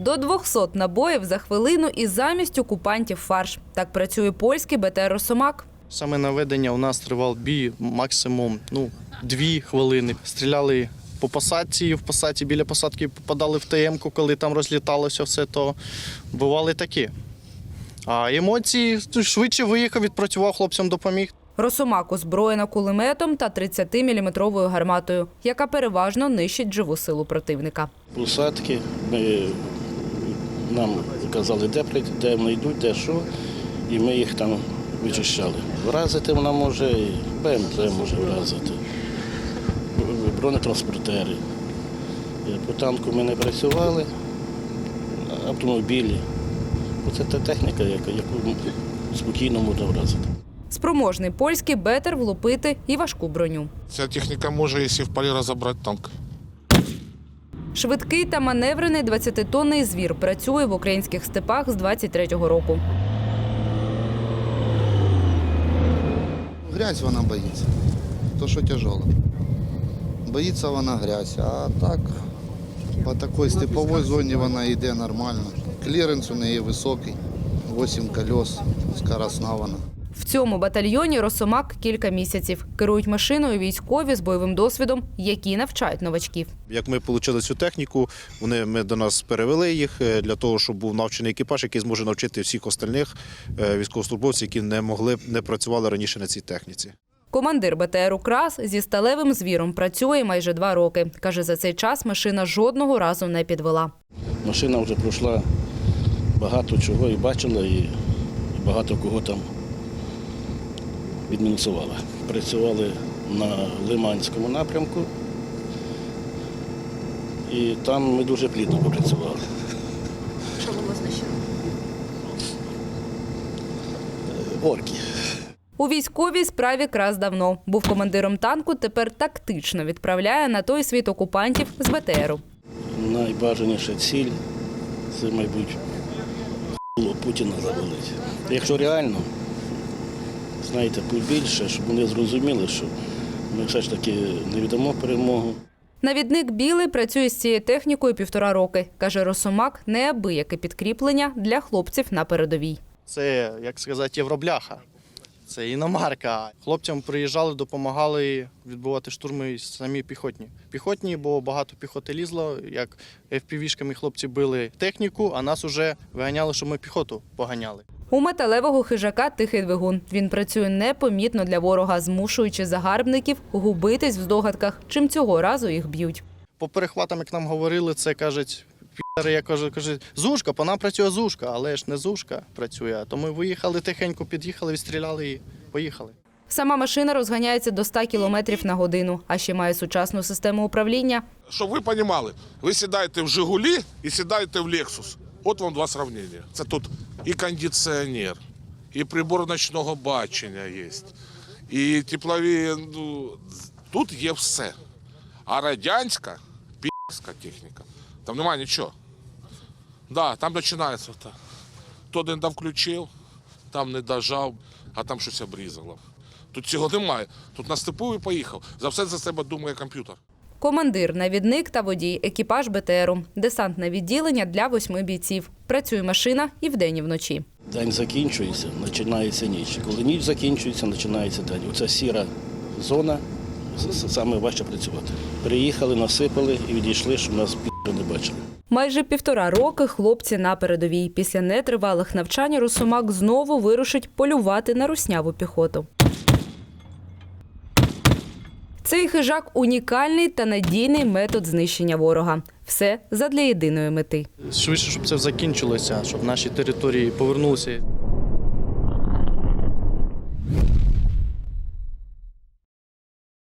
До 200 набоїв за хвилину і замість окупантів фарш. Так працює польський БТР «Росомак». Саме наведення у нас тривав бій максимум ну, дві хвилини. Стріляли по посадці, в посадці біля посадки попадали в ТМ-ку, коли там розліталося все, то бували такі. А емоції ну, швидше виїхав, відпрацював, хлопцям допоміг. Росомак озброєна кулеметом та 30-мм гарматою, яка переважно нищить живу силу противника. посадки. Нам казали, де прийти, де вони йдуть, де що, і ми їх там вичищали. Вразити вона може, і БМП може вразити, бронетранспортери. Е, По танку ми не працювали, автомобілі. Це та техніка, яку спокійно можна вразити. Спроможний польський бетер влупити і важку броню. Ця техніка може, якщо в полі розібрати танк. Швидкий та маневрений 20-тонний звір працює в українських степах з 23-го року. Грязь вона боїться. То, що тяжело. Боїться вона грязь, а так по такій степовій зоні вона йде нормально. Кліренс у неї високий, 8 колес, скоросна вона. В цьому батальйоні Росомак кілька місяців. Керують машиною військові з бойовим досвідом, які навчають новачків. Як ми отримали цю техніку, вони ми до нас перевели їх е, для того, щоб був навчений екіпаж, який зможе навчити всіх остальних е, військовослужбовців, які не могли не працювали раніше на цій техніці. Командир БТР «Украс» зі сталевим звіром працює майже два роки. Каже, за цей час машина жодного разу не підвела. Машина вже пройшла багато чого і бачила, і багато кого там відмінусувала. Працювали на Лиманському напрямку, і там ми дуже плідно попрацювали. Що було знищено? Орки. У військовій справі крас давно. Був командиром танку, тепер тактично відправляє на той світ окупантів з БТРу. Найбажаніша ціль це, мабуть, Путіна завалити. Якщо реально, знаєте, побільше, щоб вони зрозуміли, що ми все ж таки не віддамо перемогу. Навідник Білий працює з цією технікою півтора роки. Каже, Росомак неабияке підкріплення для хлопців на передовій. Це, як сказати, євробляха. Це іномарка. Хлопцям приїжджали, допомагали відбувати штурми самі піхотні. Піхотні, бо багато піхоти лізло, як FPV-шками хлопці били техніку, а нас уже виганяли, щоб ми піхоту поганяли. У металевого хижака тихий двигун. Він працює непомітно для ворога, змушуючи загарбників губитись в здогадках, чим цього разу їх б'ють. По перехватам, як нам говорили, це кажуть, я кажу, кажуть, зушка, по нам працює зушка, але ж не зушка працює. А То ми виїхали тихенько, під'їхали, відстріляли і поїхали. Сама машина розганяється до 100 км на годину, а ще має сучасну систему управління. Щоб ви розуміли, ви сідаєте в Жигулі і сідаєте в Лексус. От вам два сравнення. Це тут і кондиціонер, і прибор ночного бачення є, і теплові. Ну, тут є все. А радянська пі***ська техніка. Там немає нічого. Да, там починається так. То один включив, там не дожав, а там щось обрізало. Тут цього немає. Тут на і поїхав. За все за себе думає комп'ютер. Командир, навідник та водій, екіпаж БТРу, десантне відділення для восьми бійців. Працює машина і вдень, і вночі. День закінчується, починається ніч. Коли ніч закінчується, починається день. Оця сіра зона саме важче працювати. Приїхали, насипали і відійшли, щоб нас не бачили. Майже півтора роки хлопці на передовій. Після нетривалих навчань Русомак знову вирушить полювати на русняву піхоту. Цей хижак унікальний та надійний метод знищення ворога. Все задля єдиної мети. Швидше, щоб це закінчилося, щоб наші території повернулися.